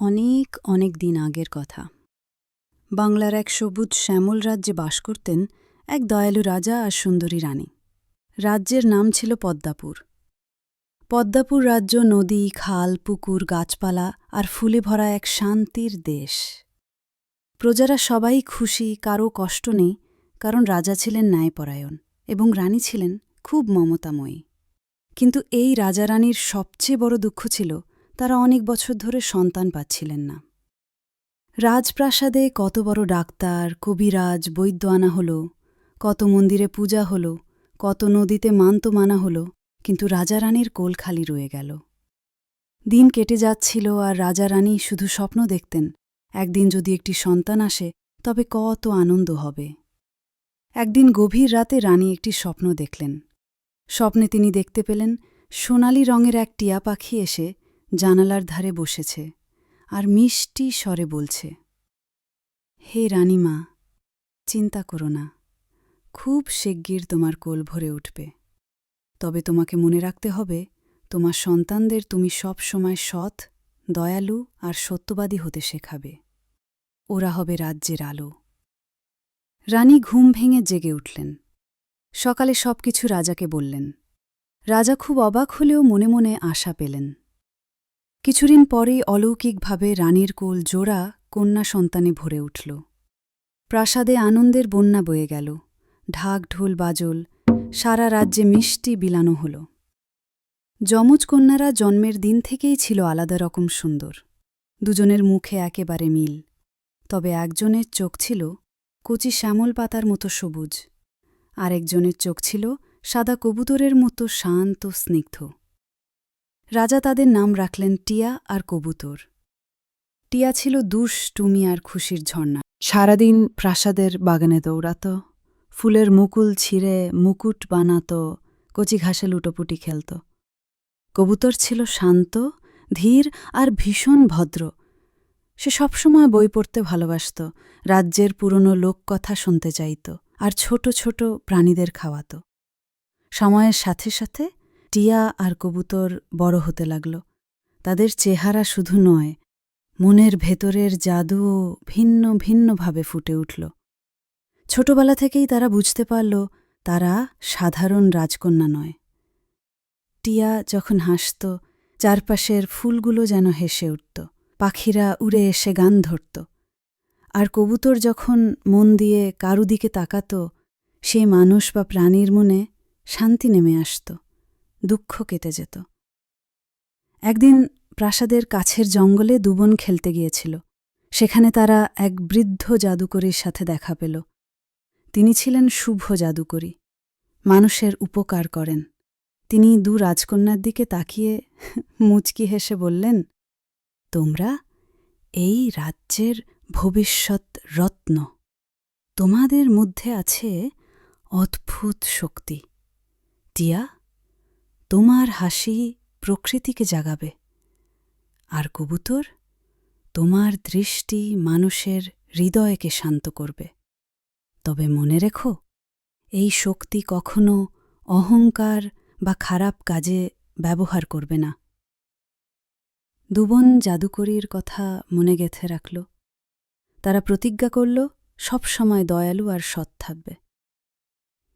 অনেক অনেক দিন আগের কথা। বাংলার এক সবুজ শ্যামল রাজ্যে বাস করতেন এক দয়ালু রাজা আর সুন্দরী রানী। রাজ্যের নাম ছিল পদ্মাপুর। পদ্মাপুর রাজ্য নদী, খাল, পুকুর, গাছপালা আর ফুলে ভরা এক শান্তির দেশ। প্রজারা সবাই খুশি কারও কষ্ট নেই, কারণ রাজা ছিলেন ন্যায়পরায়ণ এবং রানী ছিলেন খুব মমতাময়ী। কিন্তু এই রাজারানীর সবচেয়ে বড় দুঃখ ছিল তারা অনেক বছর ধরে সন্তান পাচ্ছিলেন না। রাজপ্রাসাদে কত বড় ডাক্তার, কবিরাজ, বৈদ্য আনা হল, কত মন্দিরে পূজা হল, কত নদীতে মান্ত মানা হল, কিন্তু রাজারানীর কোল খালি রয়ে গেল। দিন কেটে যাচ্ছিল আর রাজারানী শুধু স্বপ্ন দেখতেন, একদিন যদি একটি সন্তান আসে, তবে কত আনন্দ হবে। একদিন গভীর রাতে রানী একটি স্বপ্ন দেখলেন। স্বপ্নে তিনি দেখতে পেলেন সোনালি রঙের এক টিয়া পাখি এসে জানালার ধারে বসেছে আর মিষ্টি স্বরে বলছে, হে রানীমা, চিন্তা করো না, খুব শিগগির তোমার কোল ভরে উঠবে। তবে তোমাকে মনে রাখতে হবে, তোমার সন্তানদের তুমি সব সময় সৎ, দয়ালু আর সত্যবাদী হতে শেখাবে। ওরা হবে রাজ্যের আলো। রানী ঘুম ভেঙে জেগে উঠলেন। সকালে সবকিছু রাজাকে বললেন। রাজা খুব অবাক হলেও মনে মনে আশা পেলেন। কিছুদিন পরেই অলৌকিকভাবে রানীর কোল জোড়া কন্যা সন্তানে ভরে উঠল। প্রাসাদে আনন্দের বন্যা বয়ে গেল। ঢাক ঢোল বাজল, সারা রাজ্যে মিষ্টি বিলানো হল। যমজ কন্যারা জন্মের দিন থেকেই ছিল আলাদা রকম সুন্দর। দুজনের মুখে একেবারে মিল। তবে একজনের চোখ ছিল কচি শ্যামল পাতার মতো সবুজ। আরেকজনের চোখ ছিল সাদা কবুতরের মতো শান্ত, স্নিগ্ধ। রাজা তাদের নাম রাখলেন টিয়া আর কবুতর। টিয়া ছিল দুষ্টুমি আর খুশির ঝর্ণা। সারাদিন প্রাসাদের বাগানে দৌড়াত, ফুলের মুকুল ছিঁড়ে মুকুট বানাত, কচি ঘাসে লুটোপুটি খেলত। কবুতর ছিল শান্ত, ধীর আর ভীষণ ভদ্র। সে সবসময় বই পড়তে ভালোবাসত, রাজ্যের পুরনো লোককথা শুনতে চাইত আর ছোট ছোট প্রাণীদের খাওয়াত। সময়ের সাথে সাথে টিয়া আর কবুতর বড় হতে লাগল। তাদের চেহারা শুধু নয়, মনের ভেতরের জাদুও ভিন্ন ভিন্নভাবে ফুটে উঠল। ছোটবেলা থেকেই তারা বুঝতে পারল, তারা সাধারণ রাজকন্যা নয়। টিয়া যখন হাসত, চারপাশের ফুলগুলো যেন হেসে উঠত, পাখিরা উড়ে এসে গান ধরত। আর কবুতর যখন মন দিয়ে কারু দিকে তাকাত, সে মানুষ বা প্রাণীর মনে শান্তি নেমে আসত। দুঃখ কেটে যেত। একদিন প্রাসাদের কাছের জঙ্গলে দুবন খেলতে গিয়েছিল। সেখানে তারা এক বৃদ্ধ জাদুকরীর সাথে দেখা পেল। তিনি ছিলেন শুভ জাদুকরী। মানুষের উপকার করেন। তিনি দু রাজকন্যার দিকে তাকিয়ে মুচকি হেসে বললেন, তোমরা এই রাজ্যের ভবিষ্যৎ রত্ন। তোমাদের মধ্যে আছে অদ্ভুত শক্তি। টিয়া তোমার হাসি প্রকৃতিকে জাগাবে। আর কবুতর তোমার দৃষ্টি মানুষের হৃদয়কে শান্ত করবে। তবে মনে রেখো, এই শক্তি কখনো অহংকার বা খারাপ কাজে ব্যবহার করবে না। দুবন জাদুকরীর কথা মনে গেথে রাখল। তারা প্রতিজ্ঞা করল, সবসময় দয়ালু আর সৎ থাকবে।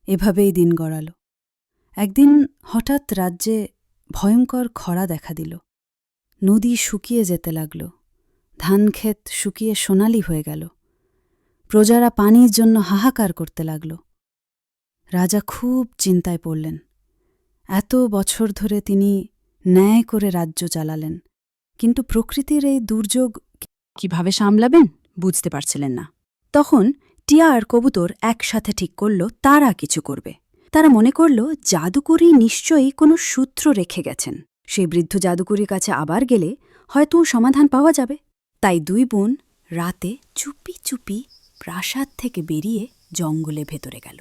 এভাবেই দিন গড়াল। একদিন হঠাৎ রাজ্যে ভয়ঙ্কর খরা দেখা দিল। নদী শুকিয়ে যেতে লাগল। ধানক্ষেত শুকিয়ে সোনালি হয়ে গেল। প্রজারা পানির জন্য হাহাকার করতে লাগল। রাজা খুব চিন্তায় পড়লেন। এত বছর ধরে তিনি ন্যায় করে রাজ্য চালালেন, কিন্তু প্রকৃতির এই দুর্যোগ কীভাবে সামলাবেন বুঝতে পারছিলেন না। তখন টিয়া আর কবুতর একসাথে ঠিক করল, তারা কিছু করবে। তারা মনে করল জাদুকরী নিশ্চয়ই কোনো সূত্র রেখে গেছেন। সেই বৃদ্ধ জাদুকরীর কাছে আবার গেলে হয়তো সমাধান পাওয়া যাবে। তাই দুই বোন রাতে চুপি চুপি প্রাসাদ থেকে বেরিয়ে জঙ্গলে ভেতরে গেল।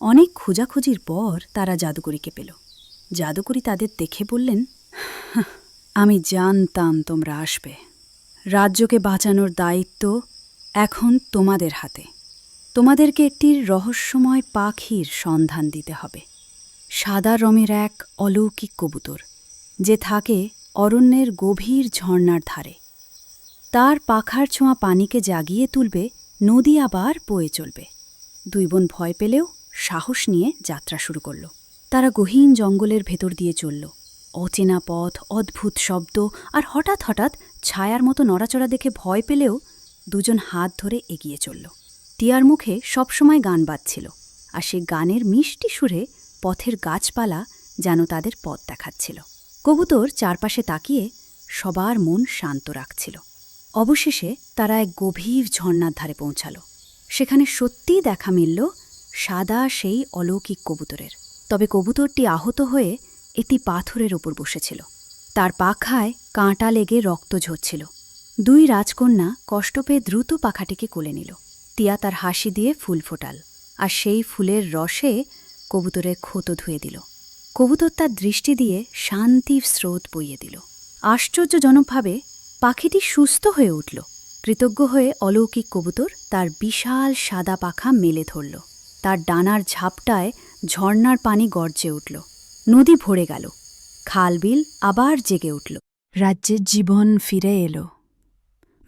অনেক খোঁজাখুঁজির পর তারা জাদুকরীকে পেল। জাদুকরী তাদের দেখে বললেন "হাহ, আমি জানতাম তোমরা আসবে। রাজ্যকে বাঁচানোর দায়িত্ব এখন তোমাদের হাতে। তোমাদেরকে একটি রহস্যময় পাখির সন্ধান দিতে হবে। সাদা রমের এক অলৌকিক কবুতর, যে থাকে অরণ্যের গভীর ঝর্ণার ধারে। তার পাখার ছোঁয়া পানিকে জাগিয়ে তুলবে, নদী আবার বয়ে চলবে। দুই বোন ভয় পেলেও সাহস নিয়ে যাত্রা শুরু করল। তারা গহীন জঙ্গলের ভেতর দিয়ে চলল। অচেনা পথ, অদ্ভুত শব্দ আর হঠাৎ হঠাৎ ছায়ার মতো নড়াচড়া দেখে ভয় পেলেও দুজন হাত ধরে এগিয়ে চলল। টিয়ার মুখে সবসময় গান বাজছিল, আর সে গানের মিষ্টি সুরে পথের গাছপালা যেন তাদের পথ দেখাচ্ছিল। কবুতর চারপাশে তাকিয়ে সবার মন শান্ত রাখছিল। অবশেষে তারা এক গভীর ঝর্ণার ধারে পৌঁছাল। সেখানে সত্যিই দেখা মিলল সাদা সেই অলৌকিক কবুতরের। তবে কবুতরটি আহত হয়ে একটি পাথরের ওপর বসেছিল। তার পাখায় কাঁটা লেগে রক্ত ঝরছিল। দুই রাজকন্যা কষ্ট পেয়ে দ্রুত পাখাটিকে কোলে নিল। টিয়া তার হাসি দিয়ে ফুল ফোটাল, আর সেই ফুলের রসে কবুতরের ক্ষত ধুয়ে দিল। কবুতর তার দৃষ্টি দিয়ে শান্তির স্রোত বইয়ে দিল। আশ্চর্যজনকভাবে পাখিটি সুস্থ হয়ে উঠল। কৃতজ্ঞ হয়ে অলৌকিক কবুতর তার বিশাল সাদা পাখা মেলে ধরল। তার ডানার ঝাপটায় ঝর্ণার পানি গর্জে উঠল। নদী ভরে গেল। খালবিল আবার জেগে উঠল। রাজ্যের জীবন ফিরে এলো।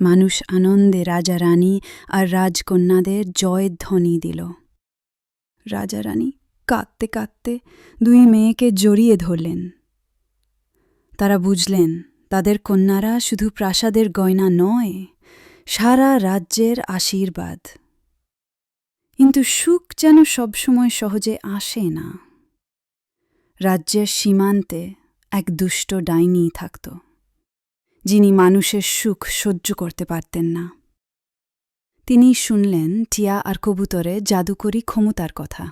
মানুষ আনন্দে রাজা রানী আর রাজকন্যাদের জয়ধ্বনি দিল। রাজা রানী কাঁদতে কাঁদতে দুই মেয়েকে জড়িয়ে ধরলেন। তারা বুঝলেন, তাদের কন্যারা শুধু প্রাসাদের গয়না নয়, সারা রাজ্যের আশীর্বাদ। কিন্তু সুখ যেন সবসময় সহজে আসে না। রাজ্যের সীমান্তে এক দুষ্ট ডাইনি থাকত। যিনি মানুষের সুখ সহ্য করতে পারতেন না। তিনি শুনলেন টিয়া আর কবুতরে জাদুকরী ক্ষমতার কথা।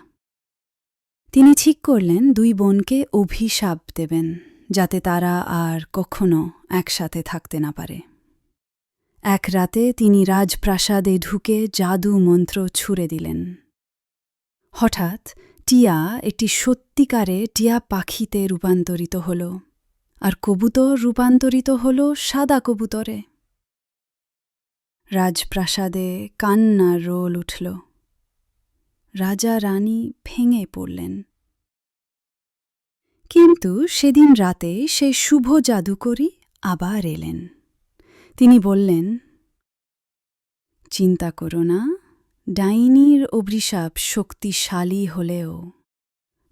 তিনি ঠিক করলেন দুই বোনকে অভিশাপ দেবেন, যাতে তারা আর কখনো একসাথে থাকতে না পারে। এক রাতে তিনি রাজপ্রাসাদে ঢুকে জাদু মন্ত্র ছুড়ে দিলেন। হঠাৎ টিয়া একটি সত্যিকারে টিয়া পাখিতে রূপান্তরিত হল। আর কবুতর রূপান্তরিত হল সাদা কবুতরে। রাজপ্রাসাদে কান্নার রোল উঠল। রাজা রানী ভেঙে পড়লেন। কিন্তু সেদিন রাতে সে শুভ জাদুকরী আবার এলেন। তিনি বললেন, চিন্তা করো না, ডাইনির অভিশাপ শক্তিশালী হলেও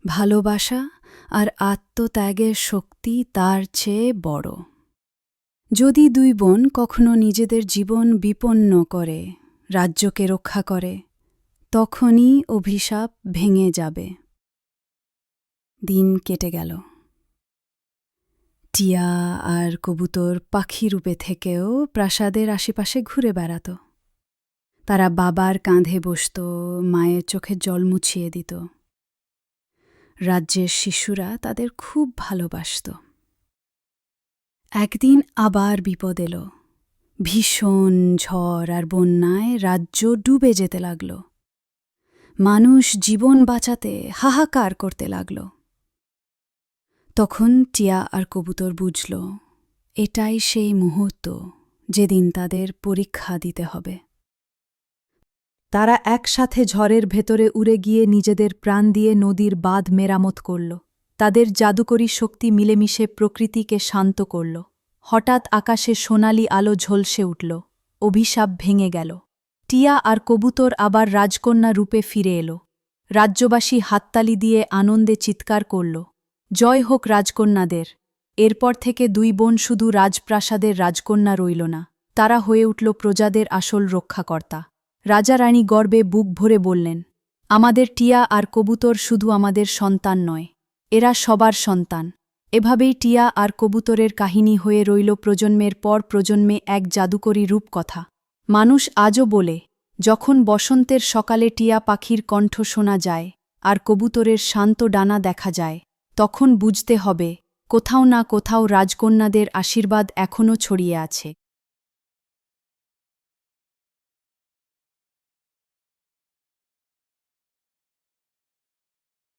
ভালোবাসা আর আত্মত্যাগের শক্তি তার চেয়ে বড়। যদি দুই বোন কখনো নিজেদের জীবন বিপন্ন করে, রাজ্যকে রক্ষা করে, তখনই অভিশাপ ভেঙে যাবে। দিন কেটে গেল। টিয়া আর কবুতর পাখি রূপে থেকেও প্রাসাদের আশেপাশে ঘুরে বেড়াত। তারা বাবার কাঁধে বসত, মায়ের চোখে জল মুছিয়ে দিত। রাজ্যের শিশুরা তাদের খুব ভালোবাসত। একদিন আবার বিপদ এলো। ভীষণ ঝড় আর বন্যায় রাজ্য ডুবে যেতে লাগল। মানুষ জীবন বাঁচাতে হাহাকার করতে লাগল। তখন টিয়া আর কবুতর বুঝল, এটাই সেই মুহূর্ত যেদিন তাদের পরীক্ষা দিতে হবে। তারা একসাথে ঝড়ের ভেতরে উড়ে গিয়ে নিজেদের প্রাণ দিয়ে নদীর বাঁধ মেরামত করল। তাদের জাদুকরী শক্তি মিলেমিশে প্রকৃতিকে শান্ত করল। হঠাৎ আকাশে সোনালি আলো ঝলসে উঠল। অভিশাপ ভেঙে গেল। টিয়া আর কবুতর আবার রাজকন্যা রূপে ফিরে এলো। রাজ্যবাসী হাততালি দিয়ে আনন্দে চিৎকার করল, জয় হোক রাজকন্যাদের! এরপর থেকে দুই বোন শুধু রাজপ্রাসাদের রাজকন্যা রইল না, তারা হয়ে উঠল প্রজাদের আসল রক্ষাকর্তা। রাজা রানী গর্বে বুক ভরে বললেন, আমাদের টিয়া আর কবুতর শুধু আমাদের সন্তান নয়, এরা সবার সন্তান। এভাবেই টিয়া আর কবুতরের কাহিনী হয়ে রইল প্রজন্মের পর প্রজন্মে এক জাদুকরী রূপকথা। মানুষ আজও বলে, যখন বসন্তের সকালে টিয়া পাখির কণ্ঠ শোনা যায় আর কবুতরের শান্ত ডানা দেখা যায়, তখন বুঝতে হবে, কোথাও না কোথাও রাজকন্যাদের আশীর্বাদ এখনও ছড়িয়ে আছে।